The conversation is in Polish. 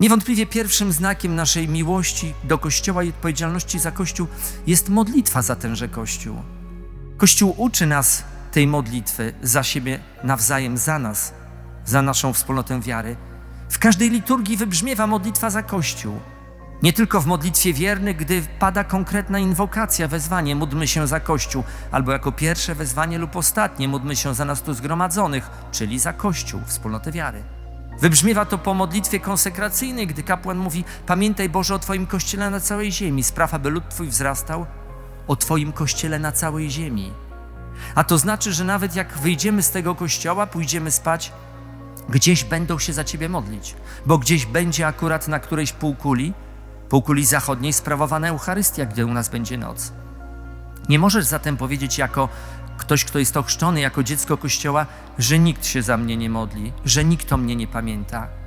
Niewątpliwie pierwszym znakiem naszej miłości do Kościoła i odpowiedzialności za Kościół jest modlitwa za tenże Kościół. Kościół uczy nas tej modlitwy za siebie nawzajem, za nas, za naszą wspólnotę wiary. W każdej liturgii wybrzmiewa modlitwa za Kościół. Nie tylko w modlitwie wiernych, gdy pada konkretna inwokacja, wezwanie, módlmy się za Kościół, albo jako pierwsze wezwanie lub ostatnie, módlmy się za nas tu zgromadzonych, czyli za Kościół, wspólnotę wiary. Wybrzmiewa to po modlitwie konsekracyjnej, gdy kapłan mówi: Pamiętaj Boże o Twoim kościele na całej ziemi, spraw, aby lud Twój wzrastał, o Twoim kościele na całej ziemi. A to znaczy, że nawet jak wyjdziemy z tego kościoła, pójdziemy spać, gdzieś będą się za Ciebie modlić, bo gdzieś będzie akurat na którejś półkuli, półkuli zachodniej, sprawowana Eucharystia, gdy u nas będzie noc. Nie możesz zatem powiedzieć jako ktoś, kto jest ochrzczony, jako dziecko Kościoła, że nikt się za mnie nie modli, że nikt o mnie nie pamięta.